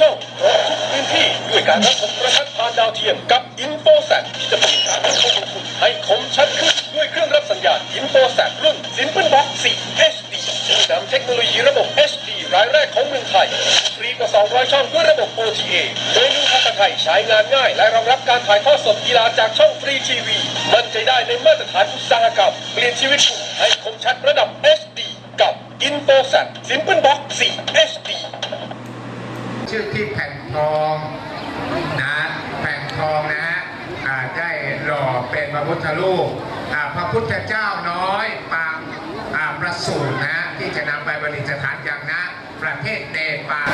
ช่องครบทุกพื้นที่ด้วยการรับชมประทัดผ่านดาวเทียมกับอินโฟแซที่จะเป็นการรับชมของคุณให้คมชัดขึ้นด้วยเครื่องรับสัญญาณอินโฟแซรุ่น Simple Box 4 HD ผู้นำเทคโนโลยีระบบ HD รายแรกของเมืองไทยฟรีกว่า 200 ช่องด้วยระบบ OTA โดยมีภาษาไทยใช้งานง่าย และรองรับการถ่ายทอดสดกีฬาจากช่องฟรีทีวีมั่นใจได้ในมาตรฐานอุตสาหกรรมเปลี่ยนชีวิตคุณให้คมชัดระดับ HD กับ i n f o s a t Simple Box 4 HD ชื่อที่แผ่นทองนะแผ่นทองนะฮะได้หล่อเป็นพระพุทธรูปพระพุทธเจ้าน้อยปางประสูตรนะที่จะนำไปประดิษฐานอย่างนะประเทศเนปาล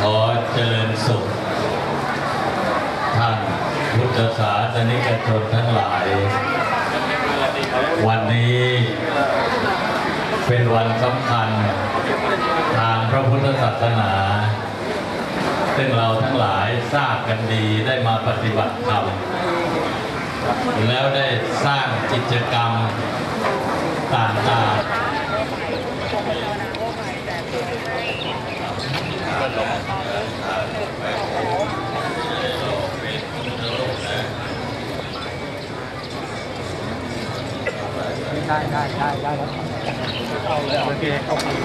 ขอเจริญ สุข ท่านพุทธศาสนิกชนทั้งหลาย วันนี้เป็นวันสำคัญทางพระพุทธศาสนา ซึ่งเราทั้งหลายทราบกันดีได้มาปฏิบัติธรรมแล้วได้สร้างกิจกรรมต่างๆ ได้ได้ได้ได้แล้วเอาเลยโอเคขอบคุณ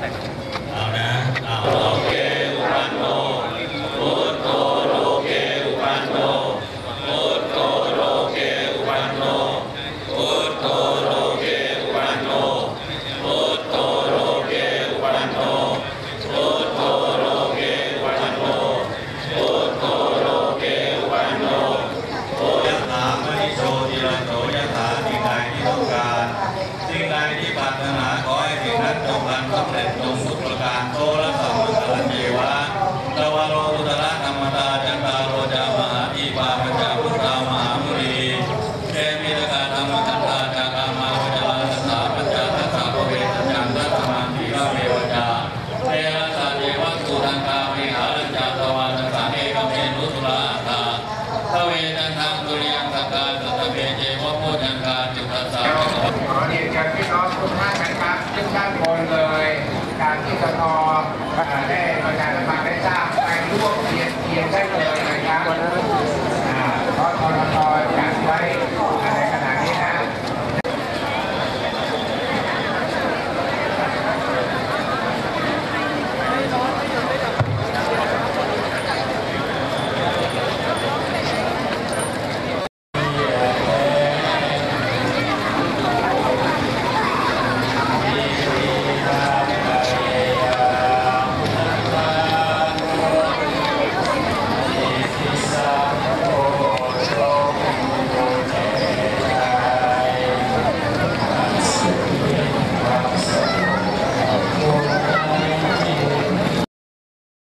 เอ กประกาโตและสัมมังคลเจวะตวโรอุตระธรรมตาจันตาโรจามหาอีปาปจาพุทธามหามุนีเทมิตกาธรรมคันตาจากามาวจารณสาปัญจาทัสสะภเวทจันทสมาธิระเมวจาเทระสะเทวะสุทังกาเมหารัญจาตวานัสสะเอกเมนุสุราตาพระเวทันทังตุเรียงสกาสัตเมเจวะโพจังกาจุตัสสะขอเรียนเชิญพี่น้องทุกท่านนะครับขึ้นด้านบนเลย การที่กทอ่าได้ประชาสัมพันธ์ได้ทราบไปร่วมเรียนเรียนได้